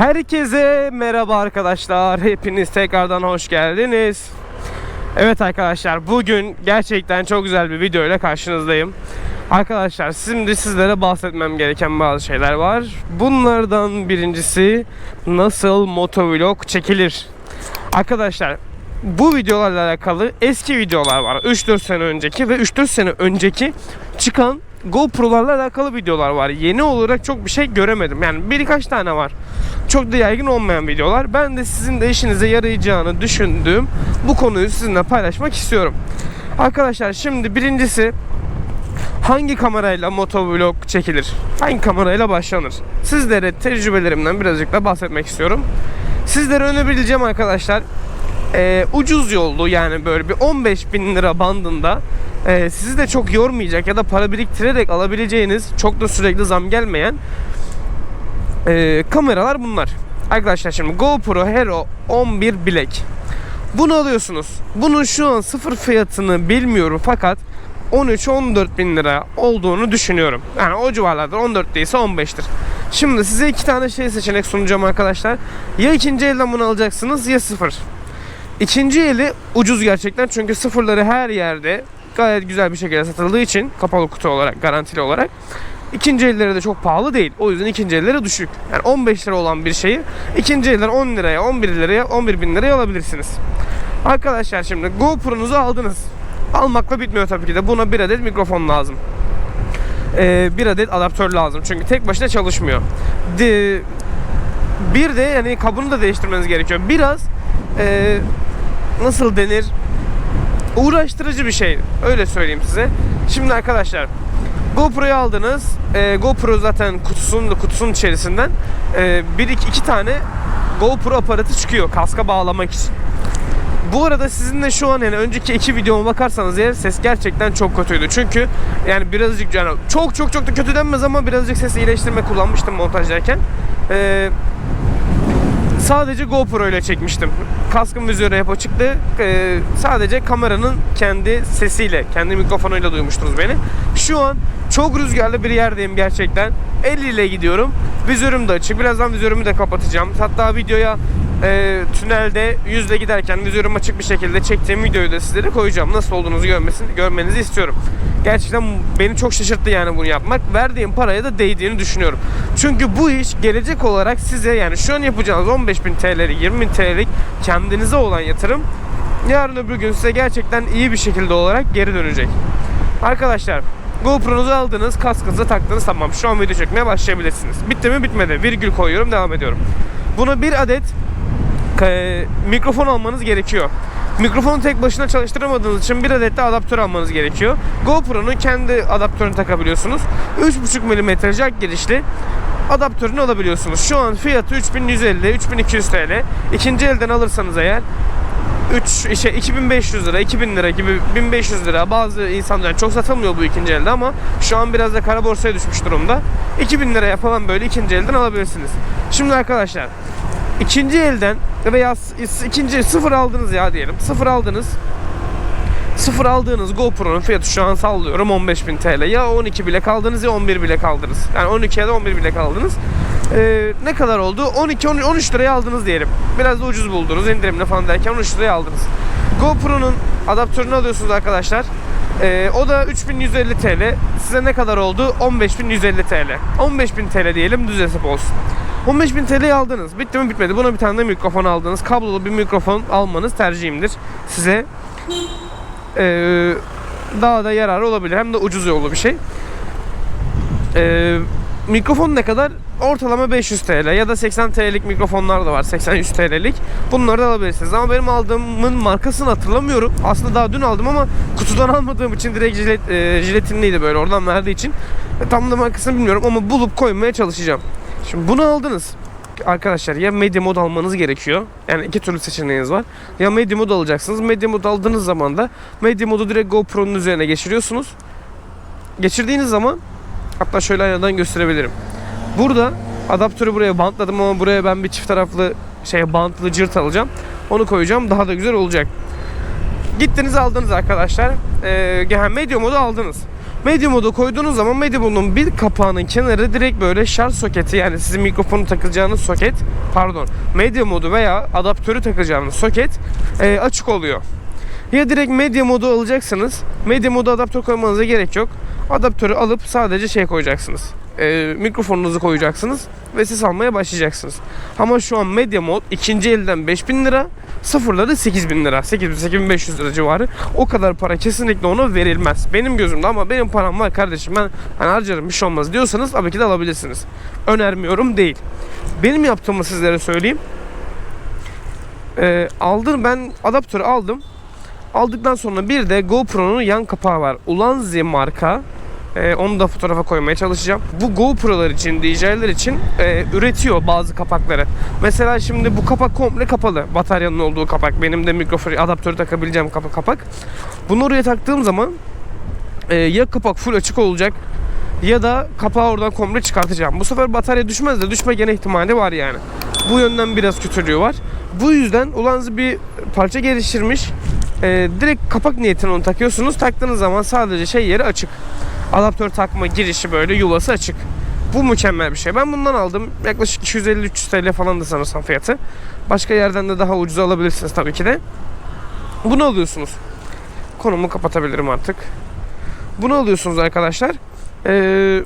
Herkese merhaba arkadaşlar. Hepiniz tekrardan hoş geldiniz. Evet arkadaşlar bugün gerçekten çok güzel bir video ile karşınızdayım. Arkadaşlar şimdi sizlere bahsetmem gereken bazı şeyler var. Bunlardan birincisi nasıl motovlog çekilir. Arkadaşlar bu videolarla alakalı eski videolar var. 3-4 sene önceki ve 3-4 sene önceki çıkan GoPro'larla alakalı videolar var. Yeni olarak çok bir şey göremedim. Yani birkaç tane var. Çok da yaygın olmayan videolar. Ben de sizin de işinize yarayacağını düşündüğüm bu konuyu sizinle paylaşmak istiyorum. Arkadaşlar şimdi birincisi hangi kamerayla motovlog çekilir? Hangi kamerayla başlanır? Sizlere tecrübelerimden birazcık da bahsetmek istiyorum. Sizlere önerebileceğim arkadaşlar e, ucuz yollu yani böyle bir 15 bin lira bandında e, sizi de çok yormayacak ya da para biriktirerek alabileceğiniz çok da sürekli zam gelmeyen e, kameralar bunlar. Arkadaşlar şimdi GoPro Hero 11 Black. Bunu alıyorsunuz. Bunun şu an sıfır fiyatını bilmiyorum fakat 13-14 bin lira olduğunu düşünüyorum. Yani o civarlarda 14 değilse 15'tir. Şimdi size iki tane şey seçenek sunacağım arkadaşlar. Ya ikinci elden bunu alacaksınız ya sıfır. İkinci eli ucuz gerçekten çünkü sıfırları her yerde gayet güzel bir şekilde satıldığı için kapalı kutu olarak garantili olarak ikinci elleri de çok pahalı değil. O yüzden ikinci elleri düşük. Yani 15 lira olan bir şeyi ikinci elden 10 liraya 11 liraya 11 bin liraya alabilirsiniz. Arkadaşlar şimdi GoPro'nuzu aldınız. Almakla bitmiyor tabii ki de. Buna bir adet mikrofon lazım. Ee, bir adet adaptör lazım. Çünkü tek başına çalışmıyor. De, bir de yani kabını da değiştirmeniz gerekiyor. Biraz e, nasıl denir uğraştırıcı bir şey. Öyle söyleyeyim size. Şimdi arkadaşlar GoPro'yu aldınız. E, GoPro zaten kutusunun kutusunun içerisinden. E, bir iki, iki tane GoPro aparatı çıkıyor kaska bağlamak için. Bu arada sizin de şu an yani önceki iki videoma bakarsanız eğer ses gerçekten çok kötüydü. Çünkü yani birazcık yani çok çok çok da kötü denmez ama birazcık ses iyileştirme kullanmıştım montajdayken. Ee, sadece GoPro ile çekmiştim. Kaskım vizörü hep açıktı. Ee, sadece kameranın kendi sesiyle, kendi mikrofonuyla duymuştunuz beni. Şu an çok rüzgarlı bir yerdeyim gerçekten. 50 ile gidiyorum. Vizörüm de açık. Birazdan vizörümü de kapatacağım. Hatta videoya e, tünelde yüzle giderken vizörüm açık bir şekilde çektiğim videoyu da sizlere koyacağım. Nasıl olduğunuzu görmesini, görmenizi istiyorum. Gerçekten beni çok şaşırttı yani bunu yapmak. Verdiğim paraya da değdiğini düşünüyorum. Çünkü bu iş gelecek olarak size yani şu an yapacağınız 15.000 TL'lik 20.000 TL'lik kendinize olan yatırım yarın öbür gün size gerçekten iyi bir şekilde olarak geri dönecek. Arkadaşlar GoPro'nuzu aldınız, kaskınıza taktınız tamam şu an video çekmeye başlayabilirsiniz. Bitti mi bitmedi. Virgül koyuyorum devam ediyorum. Buna bir adet mikrofon almanız gerekiyor. Mikrofonu tek başına çalıştıramadığınız için bir adet de adaptör almanız gerekiyor. GoPro'nun kendi adaptörünü takabiliyorsunuz. 3.5 mm jack girişli adaptörünü alabiliyorsunuz. Şu an fiyatı 3150 3200 TL. İkinci elden alırsanız eğer 3 şey 2500 lira, 2000 lira gibi 1500 lira bazı insanlar çok satılmıyor bu ikinci elde ama şu an biraz da kara borsaya düşmüş durumda. 2000 liraya falan böyle ikinci elden alabilirsiniz. Şimdi arkadaşlar ikinci elden veya ikinci sıfır aldınız ya diyelim. Sıfır aldınız. Sıfır aldığınız GoPro'nun fiyatı şu an sallıyorum 15.000 TL. Ya 12 bile kaldınız ya 11 bile kaldınız. Yani 12 ya da 11 bile kaldınız. Ee, ne kadar oldu? 12 13 13 liraya aldınız diyelim. Biraz da ucuz buldunuz indirimle falan derken 13 liraya aldınız. GoPro'nun adaptörünü alıyorsunuz arkadaşlar. Ee, o da 3150 TL. Size ne kadar oldu? 15150 TL. 15000 TL diyelim düz hesap olsun. 15000 TL'yi aldınız. Bitti mi bitmedi. Buna bir tane de mikrofon aldınız. Kablolu bir mikrofon almanız tercihimdir. Size ee, daha da yararı olabilir. Hem de ucuz yollu bir şey. Ee, mikrofon ne kadar? Ortalama 500 TL ya da 80 TL'lik mikrofonlar da var. 80-100 TL'lik. Bunları da alabilirsiniz. Ama benim aldığımın markasını hatırlamıyorum. Aslında daha dün aldım ama kutudan almadığım için direkt jilet, e, jiletinliydi böyle oradan verdiği için. E, tam da markasını bilmiyorum ama bulup koymaya çalışacağım. Şimdi bunu aldınız arkadaşlar ya medya mod almanız gerekiyor. Yani iki türlü seçeneğiniz var. Ya medya mod alacaksınız. Medya mod aldığınız zaman da medya modu direkt GoPro'nun üzerine geçiriyorsunuz. Geçirdiğiniz zaman hatta şöyle aynadan gösterebilirim. Burada adaptörü buraya bantladım ama buraya ben bir çift taraflı şey bantlı cırt alacağım. Onu koyacağım. Daha da güzel olacak. Gittiniz aldınız arkadaşlar. Ee, medya modu aldınız. Medya modu koyduğunuz zaman medya modunun bir kapağının kenarı direkt böyle şarj soketi yani sizin mikrofonu takacağınız soket pardon medya modu veya adaptörü takacağınız soket e, açık oluyor. Ya direkt medya modu alacaksınız. Medya modu adaptör koymanıza gerek yok. Adaptörü alıp sadece şey koyacaksınız. E, mikrofonunuzu koyacaksınız ve ses almaya başlayacaksınız. Ama şu an medya mod ikinci elden 5000 lira, sıfırları 8000 lira, 8000 8500 lira civarı. O kadar para kesinlikle ona verilmez. Benim gözümde ama benim param var kardeşim ben hani harcarım bir şey olmaz diyorsanız tabii ki de alabilirsiniz. Önermiyorum değil. Benim yaptığımı sizlere söyleyeyim. E, aldım ben adaptörü aldım. Aldıktan sonra bir de GoPro'nun yan kapağı var. Ulanzi marka. Ee, onu da fotoğrafa koymaya çalışacağım. Bu GoPro'lar için, DJ'ler için e, üretiyor bazı kapakları. Mesela şimdi bu kapak komple kapalı. Bataryanın olduğu kapak. Benim de mikrofon adaptörü takabileceğim kapak. kapak. Bunu oraya taktığım zaman e, ya kapak full açık olacak ya da kapağı oradan komple çıkartacağım. Bu sefer batarya düşmez de düşme gene ihtimali var yani. Bu yönden biraz kötülüğü var. Bu yüzden Ulanzi bir parça geliştirmiş. Ee, direkt kapak niyetine onu takıyorsunuz. Taktığınız zaman sadece şey yeri açık. Adaptör takma girişi böyle yuvası açık. Bu mükemmel bir şey. Ben bundan aldım. Yaklaşık 250-300 TL falan da sanırsam fiyatı. Başka yerden de daha ucuz alabilirsiniz tabii ki de. Bunu alıyorsunuz. Konumu kapatabilirim artık. Bunu alıyorsunuz arkadaşlar. Ee,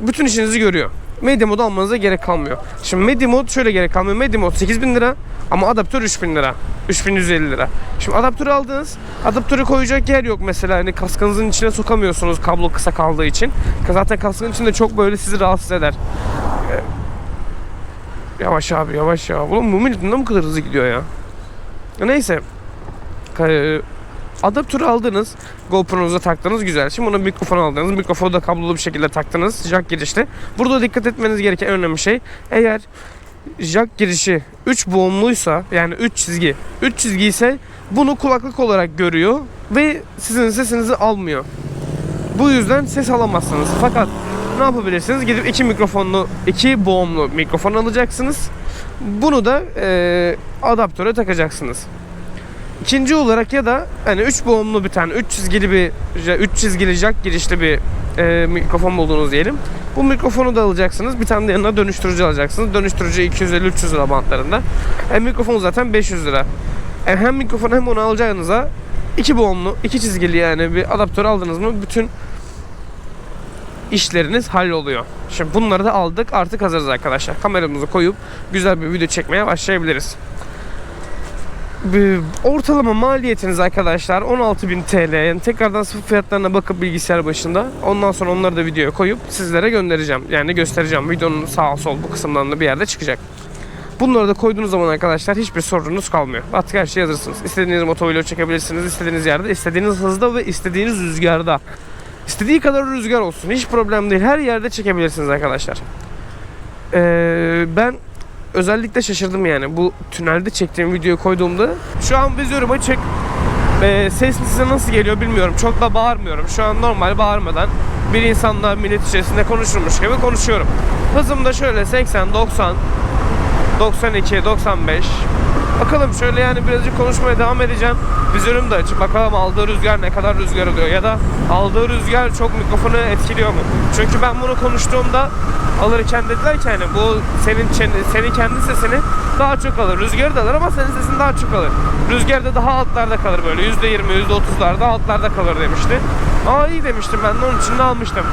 bütün işinizi görüyor. Media mod almanıza gerek kalmıyor. Şimdi Media mod şöyle gerek kalmıyor. Media mod 8000 lira ama adaptör 3000 lira. 3150 lira. Şimdi adaptörü aldınız. Adaptörü koyacak yer yok mesela. Hani kaskınızın içine sokamıyorsunuz kablo kısa kaldığı için. Zaten kaskın içinde çok böyle sizi rahatsız eder. Ee, yavaş abi yavaş ya. Oğlum bu millet ne bu kadar hızlı gidiyor ya. Neyse. Adaptörü aldınız. GoPro'nuza taktınız güzel. Şimdi bunu mikrofon aldınız. Mikrofonu da kablolu bir şekilde taktınız. Jack girişli. Burada dikkat etmeniz gereken en önemli şey eğer jack girişi 3 boğumluysa yani 3 çizgi 3 çizgi ise bunu kulaklık olarak görüyor ve sizin sesinizi almıyor. Bu yüzden ses alamazsınız. Fakat ne yapabilirsiniz? Gidip iki mikrofonlu, iki boğumlu mikrofon alacaksınız. Bunu da e, adaptöre takacaksınız. İkinci olarak ya da hani 3 boğumlu bir tane 3 çizgili bir 3 çizgili jack girişli bir e, mikrofon buldunuz diyelim. Bu mikrofonu da alacaksınız. Bir tane de yanına dönüştürücü alacaksınız. Dönüştürücü 250-300 lira bantlarında. E, mikrofon zaten 500 lira. E, hem mikrofonu hem onu alacağınıza iki boğumlu, iki çizgili yani bir adaptör aldınız mı bütün işleriniz halloluyor. Şimdi bunları da aldık. Artık hazırız arkadaşlar. Kameramızı koyup güzel bir video çekmeye başlayabiliriz. Bir ortalama maliyetiniz arkadaşlar 16.000 TL. Yani tekrardan sıfır fiyatlarına bakıp bilgisayar başında. Ondan sonra onları da videoya koyup sizlere göndereceğim. Yani göstereceğim. Videonun sağ sol bu kısımdan da bir yerde çıkacak. Bunları da koyduğunuz zaman arkadaşlar hiçbir sorununuz kalmıyor. Artık her şeyi hazırsınız. İstediğiniz motovlog çekebilirsiniz. istediğiniz yerde, istediğiniz hızda ve istediğiniz rüzgarda. İstediği kadar rüzgar olsun. Hiç problem değil. Her yerde çekebilirsiniz arkadaşlar. Ee, ben özellikle şaşırdım yani. Bu tünelde çektiğim videoyu koyduğumda şu an vizörüm açık. Ee, ses size nasıl geliyor bilmiyorum. Çok da bağırmıyorum. Şu an normal bağırmadan bir insanla millet içerisinde konuşurmuş gibi konuşuyorum. Hızım da şöyle 80, 90, 92, 95. Bakalım şöyle yani birazcık konuşmaya devam edeceğim. Vizörüm de açık. Bakalım aldığı rüzgar ne kadar rüzgar oluyor ya da aldığı rüzgar çok mikrofonu etkiliyor mu? Çünkü ben bunu konuştuğumda alırken dediler ki hani bu senin senin kendi sesini daha çok alır. Rüzgarı da alır ama senin sesin daha çok alır. Rüzgar da daha altlarda kalır böyle %20, %30'larda altlarda kalır demişti. Aa iyi demiştim ben de onun için de almıştım.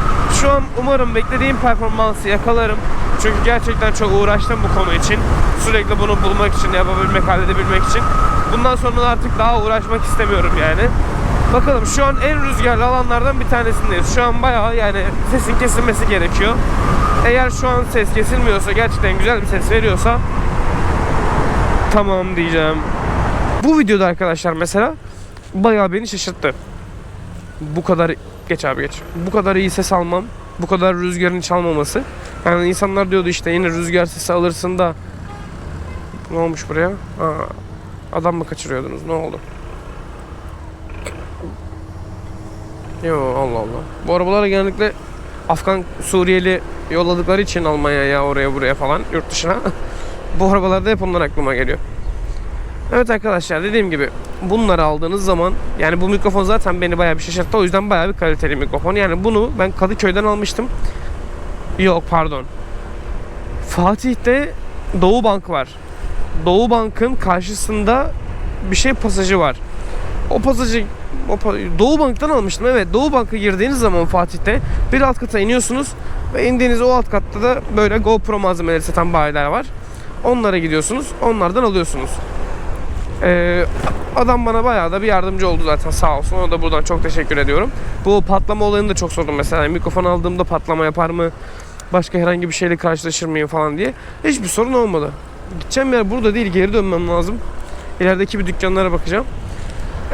Şu an umarım beklediğim performansı yakalarım. Çünkü gerçekten çok uğraştım bu konu için. Sürekli bunu bulmak için, yapabilmek, halledebilmek için. Bundan sonra artık daha uğraşmak istemiyorum yani. Bakalım şu an en rüzgarlı alanlardan bir tanesindeyiz. Şu an bayağı yani sesin kesilmesi gerekiyor. Eğer şu an ses kesilmiyorsa, gerçekten güzel bir ses veriyorsa tamam diyeceğim. Bu videoda arkadaşlar mesela bayağı beni şaşırttı. Bu kadar geç abi geç. Bu kadar iyi ses almam, bu kadar rüzgarın çalmaması. Yani insanlar diyordu işte yine rüzgar sesi alırsın da ne olmuş buraya? Aa, adam mı kaçırıyordunuz? Ne oldu? Yo Allah Allah. Bu arabalara genellikle Afgan Suriyeli yolladıkları için Almanya'ya oraya buraya falan yurt dışına. Bu arabalarda hep onlar aklıma geliyor. Evet arkadaşlar dediğim gibi bunları aldığınız zaman yani bu mikrofon zaten beni bayağı bir şaşırttı. O yüzden bayağı bir kaliteli mikrofon. Yani bunu ben Kadıköy'den almıştım. Yok pardon. Fatih'te Doğu Bank var. Doğu Bank'ın karşısında bir şey pasajı var. O pasajı o Doğu Bank'tan almıştım. Evet Doğu Bank'a girdiğiniz zaman Fatih'te bir alt kata iniyorsunuz ve indiğiniz o alt katta da böyle GoPro malzemeleri satan bayiler var. Onlara gidiyorsunuz. Onlardan alıyorsunuz. Ee, adam bana bayağı da bir yardımcı oldu zaten sağ olsun. Ona da buradan çok teşekkür ediyorum. Bu patlama olayını da çok sordum mesela. Mikrofon aldığımda patlama yapar mı? Başka herhangi bir şeyle karşılaşır mıyım falan diye. Hiçbir sorun olmadı. Gideceğim yer burada değil geri dönmem lazım. İlerideki bir dükkanlara bakacağım.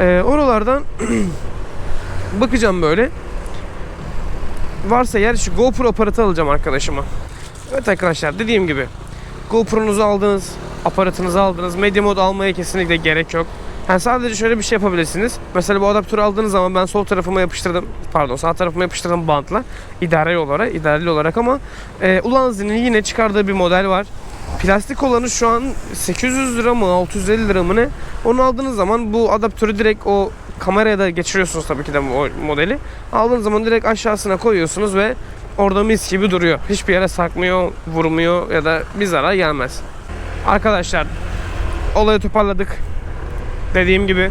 Ee, oralardan bakacağım böyle. Varsa yer şu GoPro aparatı alacağım arkadaşıma. Evet arkadaşlar dediğim gibi GoPro'nuzu aldınız, aparatınızı aldınız. Media mod almaya kesinlikle gerek yok. Yani sadece şöyle bir şey yapabilirsiniz. Mesela bu adaptörü aldığınız zaman ben sol tarafıma yapıştırdım. Pardon sağ tarafıma yapıştırdım bantla. İdareli olarak, idareli olarak ama e, Ulanzi'nin yine çıkardığı bir model var. Plastik olanı şu an 800 lira mı 650 lira mı ne? Onu aldığınız zaman bu adaptörü direkt o kameraya da geçiriyorsunuz tabii ki de o modeli. Aldığınız zaman direkt aşağısına koyuyorsunuz ve orada mis gibi duruyor. Hiçbir yere sarkmıyor, vurmuyor ya da bir zarar gelmez. Arkadaşlar olayı toparladık. Dediğim gibi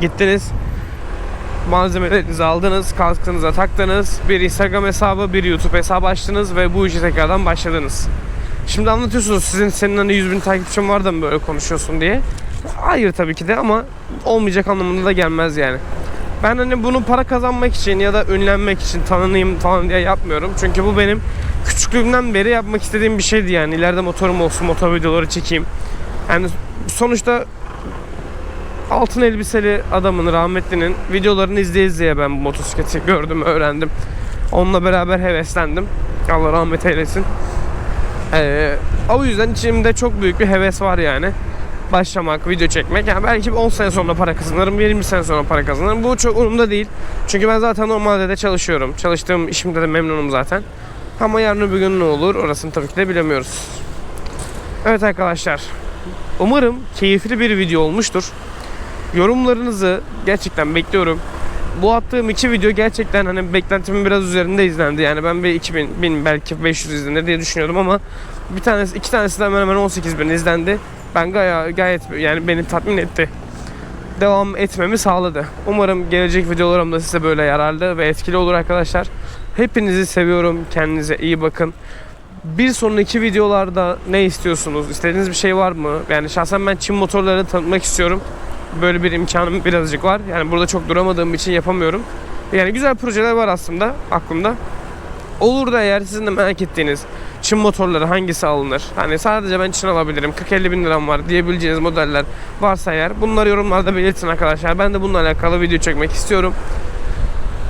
gittiniz malzemelerinizi aldınız, kaskınıza taktınız, bir Instagram hesabı, bir YouTube hesabı açtınız ve bu işe tekrardan başladınız. Şimdi anlatıyorsunuz sizin senin hani 100 bin takipçin var da mı böyle konuşuyorsun diye. Hayır tabii ki de ama olmayacak anlamında da gelmez yani. Ben hani bunu para kazanmak için ya da ünlenmek için tanınayım falan diye yapmıyorum. Çünkü bu benim küçüklüğümden beri yapmak istediğim bir şeydi yani. İleride motorum olsun, motor videoları çekeyim. Yani sonuçta altın elbiseli adamın rahmetlinin videolarını izleye izleye ben bu motosikleti gördüm, öğrendim. Onunla beraber heveslendim. Allah rahmet eylesin. Ee, o yüzden içimde çok büyük bir heves var yani. Başlamak, video çekmek. Yani belki bir 10 sene sonra para kazanırım, 20 sene sonra para kazanırım. Bu çok umurumda değil. Çünkü ben zaten normalde de çalışıyorum. Çalıştığım işimde de memnunum zaten. Ama yarın öbür gün ne olur orasını tabii ki de bilemiyoruz. Evet arkadaşlar. Umarım keyifli bir video olmuştur. Yorumlarınızı gerçekten bekliyorum. Bu attığım iki video gerçekten hani beklentimin biraz üzerinde izlendi. Yani ben bir 2000, 1000 belki 500 izlenir diye düşünüyordum ama bir tanesi, iki tanesi de hemen hemen 18 bin izlendi. Ben gayet, gayet yani beni tatmin etti. Devam etmemi sağladı. Umarım gelecek videolarım da size böyle yararlı ve etkili olur arkadaşlar. Hepinizi seviyorum. Kendinize iyi bakın. Bir sonraki videolarda ne istiyorsunuz? İstediğiniz bir şey var mı? Yani şahsen ben Çin motorlarını tanıtmak istiyorum. Böyle bir imkanım birazcık var. Yani burada çok duramadığım için yapamıyorum. Yani güzel projeler var aslında aklımda. Olur da eğer sizin de merak ettiğiniz Çin motorları hangisi alınır? Hani sadece ben Çin alabilirim. 40-50 bin liram var diyebileceğiniz modeller varsa eğer bunları yorumlarda belirtin arkadaşlar. Ben de bununla alakalı video çekmek istiyorum.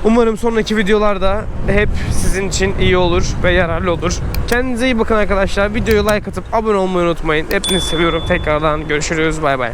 Umarım sonraki videolarda hep sizin için iyi olur ve yararlı olur. Kendinize iyi bakın arkadaşlar. Videoyu like atıp abone olmayı unutmayın. Hepinizi seviyorum. Tekrardan görüşürüz. Bay bay.